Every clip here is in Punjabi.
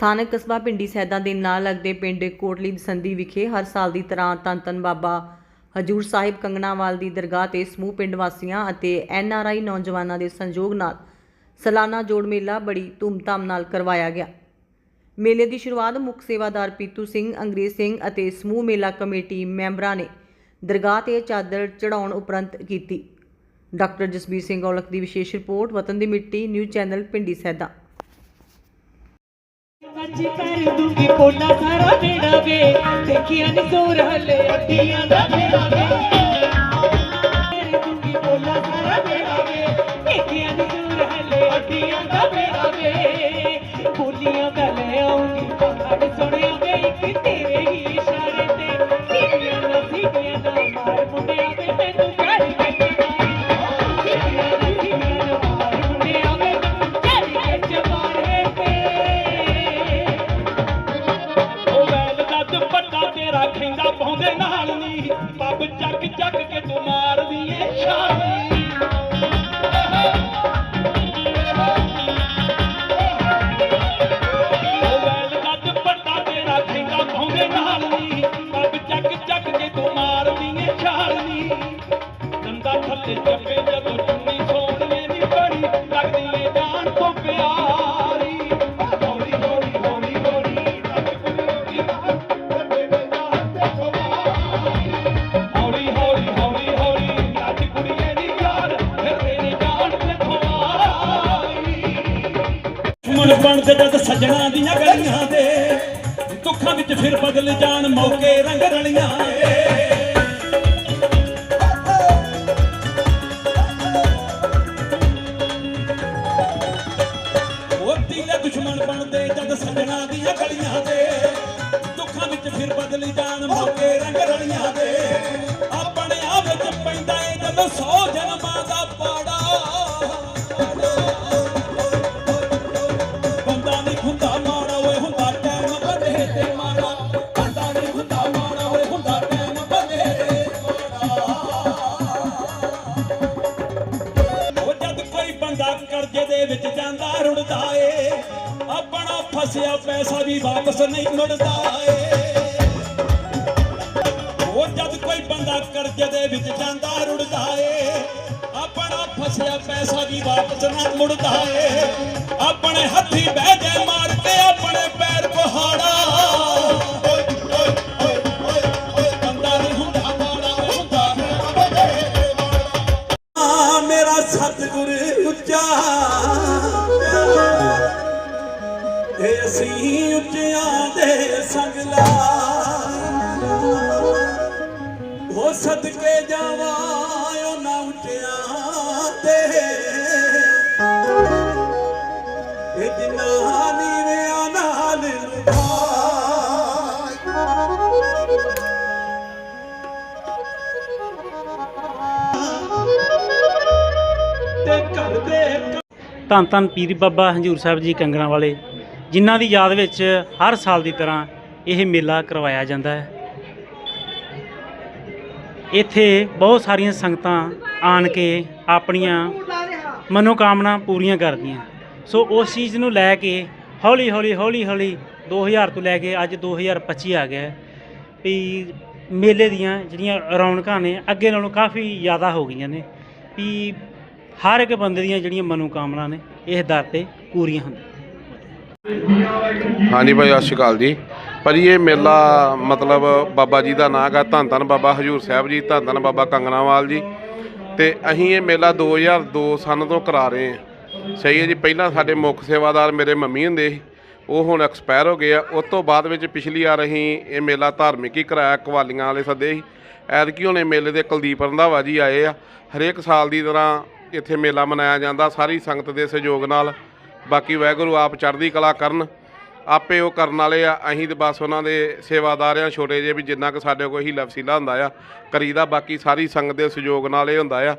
ਸਥਾਨਕ ਕਸਬਾ ਪਿੰਡੀ ਸੈਦਾ ਦੇ ਨਾਲ ਲੱਗਦੇ ਪਿੰਡ ਕੋਟਲੀ ਬਸੰਦੀ ਵਿਖੇ ਹਰ ਸਾਲ ਦੀ ਤਰ੍ਹਾਂ ਧੰਨ ਧੰਨ ਬਾਬਾ ਹਜੂਰ ਸਾਹਿਬ ਕੰਗਣਾਵਾਲ ਦੀ ਦਰਗਾਹ ਤੇ ਸਮੂਹ ਪਿੰਡ ਵਾਸੀਆਂ ਅਤੇ ਐਨ ਆਰ ਆਈ ਨੌਜਵਾਨਾਂ ਦੇ ਸੰਯੋਗ ਨਾਲ ਸਾਲਾਨਾ ਜੋੜ ਮੇਲਾ ਬੜੀ ਧੂਮਧਾਮ ਨਾਲ ਕਰਵਾਇਆ ਗਿਆ। ਮੇਲੇ ਦੀ ਸ਼ੁਰੂਆਤ ਮੁੱਖ ਸੇਵਾਦਾਰ ਪੀਤੂ ਸਿੰਘ, ਅੰਗਰੇਜ਼ ਸਿੰਘ ਅਤੇ ਸਮੂਹ ਮੇਲਾ ਕਮੇਟੀ ਮੈਂਬਰਾਂ ਨੇ ਦਰਗਾਹ ਤੇ ਚਾਦਰ ਚੜਾਉਣ ਉਪਰੰਤ ਕੀਤੀ। ਡਾਕਟਰ ਜਸਬੀਰ ਸਿੰਘ ਔਲਖ ਦੀ ਵਿਸ਼ੇਸ਼ ਰਿਪੋਰਟ, ਵਤਨ ਦੀ ਮਿੱਟੀ, ਨਿਊਜ਼ ਚੈਨਲ ਪਿੰਡੀ ਸੈਦਾ। ਮੱਛੀ ਕਰ ਦੂੰਗੀ ਪੋਲਾ ਸਾਰਾ ਬੇੜਾ ਵੇ। ਦੇਖਿਆ ਨੀ ਜ਼ੋਰ ਹਲੇ ਅੱਡੀਆਂ ਦਾ ਬੇੜਾ गुज्जर जग जग के ਮਨ ਬਣਦੇ ਜਦ ਸੱਜਣਾ ਦੀਆਂ ਗਲੀਆਂ ਦੇ। ਦੁੱਖਾਂ ਵਿੱਚ ਫਿਰ ਬਦਲ ਜਾਣ ਮੌਕੇ ਰੰਗ ਰਲੀਆਂ ਉਹ ਤੀਲੇ ਦੁਸ਼ਮਣ ਬਣਦੇ ਜਦ ਸੱਜਣਾ ਦੀਆਂ ਗਲੀਆਂ ਦੇ। ਹੁੰਦਾ ਮਾੜਾ ਓਏ ਹੁੰਦਾ ਟਾਈਮ ਬਦੇ ਤੇ ਮਾੜਾ ਬੰਦਾ ਨਹੀਂ ਹੁੰਦਾ ਮਾੜਾ ਓਏ ਹੁੰਦਾ ਟਾਈਮ ਬਦੇ ਉਹ ਜਦ ਕੋਈ ਬੰਦਾ ਕਰਜ਼ੇ ਦੇ ਵਿੱਚ ਜਾਂਦਾ, ਰੁੜਦਾ ਏ। ਆਪਣਾ ਫਸਿਆ ਪੈਸਾ ਵੀ ਵਾਪਸ ਨਹੀਂ ਮੁੜਦਾ ਏ। ਉਹ ਜਦ ਕੋਈ ਬੰਦਾ ਕਰਜ਼ੇ ਦੇ ਵਿੱਚ ਜਾਂਦਾ, ਰੁੜਦਾ ਏ। ਆਪਣਾ ਪੈਸਾ ਵੀ ਵਾਪਸ ਨਾ ਮੁੜਦਾ ਏ। ਆਪਣੇ ਹੱਥੀ ਬਹਿ ਜਾ ਮਾਰ ਕੇ ਆਪਣੇ ਪੈਰ ਪਹਾੜਾ ਮੇਰਾ ਸਤਿਗੁਰ ਉੱਚਾ। ਤੇ ਅਸੀਂ ਉੱਚਿਆਂ ਦੇ ਸੰਗ ਲਾ। ਉਹ ਸਦਕੇ ਜਾਵਾਂ ਧੰਨ ਧੰਨ ਪੀਰ ਬਾਬਾ ਹਜੂਰ ਸਾਹਿਬ ਜੀ ਕੰਗਣਾ ਵਾਲੇ, ਜਿਨ੍ਹਾਂ ਦੀ ਯਾਦ ਵਿੱਚ ਹਰ ਸਾਲ ਦੀ ਤਰ੍ਹਾਂ ਇਹ ਮੇਲਾ ਕਰਵਾਇਆ ਜਾਂਦਾ ਹੈ। ਇੱਥੇ ਬਹੁਤ ਸਾਰੀਆਂ ਸੰਗਤਾਂ ਆਣ ਕੇ ਆਪਣੀਆਂ ਮਨੋਕਾਮਨਾ ਪੂਰੀਆਂ ਕਰਦੀਆਂ ਸੋ ਉਸ ਚੀਜ਼ ਨੂੰ ਲੈ ਕੇ ਹੌਲੀ ਹੌਲੀ ਹੌਲੀ ਹੌਲੀ 2000 ਤੋਂ ਲੈ ਕੇ ਅੱਜ 2025 ਆ ਗਿਆ ਵੀ ਮੇਲੇ ਦੀਆਂ ਜਿਹੜੀਆਂ ਰੌਣਕਾਂ ਨੇ ਅੱਗੇ ਨਾਲੋਂ ਕਾਫੀ ਜ਼ਿਆਦਾ ਹੋ ਗਈਆਂ ਨੇ ਵੀ ਹਰ ਇੱਕ ਬੰਦੇ ਦੀਆਂ ਜਿਹੜੀਆਂ ਮਨੋਕਾਮਨਾ ਨੇ ਇਸ ਦਰ ਤੇ ਪੂਰੀਆਂ ਹੁੰਦੀਆਂ। ਹਾਂਜੀ ਭਾਈ, ਸਤਿ ਸ਼੍ਰੀ ਅਕਾਲ ਜੀ। ਭਾਜੀ, ਇਹ ਮੇਲਾ ਮਤਲਬ ਬਾਬਾ ਜੀ ਦਾ ਨਾਂ ਗਾ, ਧੰਨ ਧੰਨ ਬਾਬਾ ਹਜੂਰ ਸਾਹਿਬ ਜੀ, ਧੰਨ ਧੰਨ ਬਾਬਾ ਕੰਗਨਾਵਾਲ ਜੀ। ਤੇ ਅਸੀਂ ਇਹ ਮੇਲਾ 2002 ਸਨ ਤੋਂ ਕਰਾ ਰਹੇ ਹਾਂ। ਸਹੀ ਹੈ ਜੀ, ਪਹਿਲਾਂ ਸਾਡੇ ਮੁੱਖ ਸੇਵਾਦਾਰ ਮੇਰੇ ਮੰਮੀ ਹੁੰਦੇ ਸੀ, ਉਹ ਹੁਣ ਐਕਸਪਾਇਰ ਹੋ ਗਏ ਆ। ਉਸ ਤੋਂ ਬਾਅਦ ਵਿੱਚ ਪਿਛਲੀ ਵਾਰ ਅਸੀਂ ਇਹ ਮੇਲਾ ਧਾਰਮਿਕ ਹੀ ਕਰਾਇਆ, ਕਵਾਲੀਆਂ ਵਾਲੇ ਸੱਦੇ ਸੀ। ਐਤਕੀ ਹੁਣ ਇਹ ਮੇਲੇ ਦੇ ਕੁਲਦੀਪ ਰੰਧਾਵਾ ਜੀ ਆਏ ਆ। ਹਰੇਕ ਸਾਲ ਦੀ ਤਰ੍ਹਾਂ ਇੱਥੇ ਮੇਲਾ ਮਨਾਇਆ ਜਾਂਦਾ, ਸਾਰੀ ਸੰਗਤ ਦੇ ਸਹਿਯੋਗ ਨਾਲ। ਬਾਕੀ ਵਾਹਿਗੁਰੂ ਆਪ ਚੜ੍ਹਦੀ ਕਲਾ ਕਰਨ। ਆਪੇ ਉਹ ਕਰਨ ਵਾਲੇ ਆ, ਅਸੀਂ ਤੇ ਬਸ ਉਹਨਾਂ ਦੇ ਸੇਵਾਦਾਰ ਆ, ਛੋਟੇ ਜਿਹੇ ਵੀ ਜਿੰਨਾ ਕੁ ਸਾਡੇ ਕੋਲ ਹੀ ਲਫ਼ਸੀਲਾ ਹੁੰਦਾ ਆ। ਕਰੀਦਾ ਬਾਕੀ ਸਾਰੀ ਸੰਗਤ ਦੇ ਸਹਿਯੋਗ ਨਾਲ ਇਹ ਹੁੰਦਾ ਆ।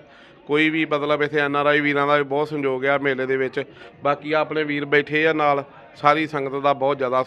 ਕੋਈ ਵੀ ਮਤਲਬ ਇੱਥੇ ਐਨ ਆਰ ਆਈ ਵੀਰਾਂ ਦਾ ਵੀ ਬਹੁਤ ਸੰਯੋਗ ਆ ਮੇਲੇ ਦੇ ਵਿੱਚ। ਬਾਕੀ ਆਪਣੇ ਵੀਰ ਬੈਠੇ ਆ ਨਾਲ, ਸਾਰੀ ਸੰਗਤ ਦਾ ਬਹੁਤ ਜ਼ਿਆਦਾ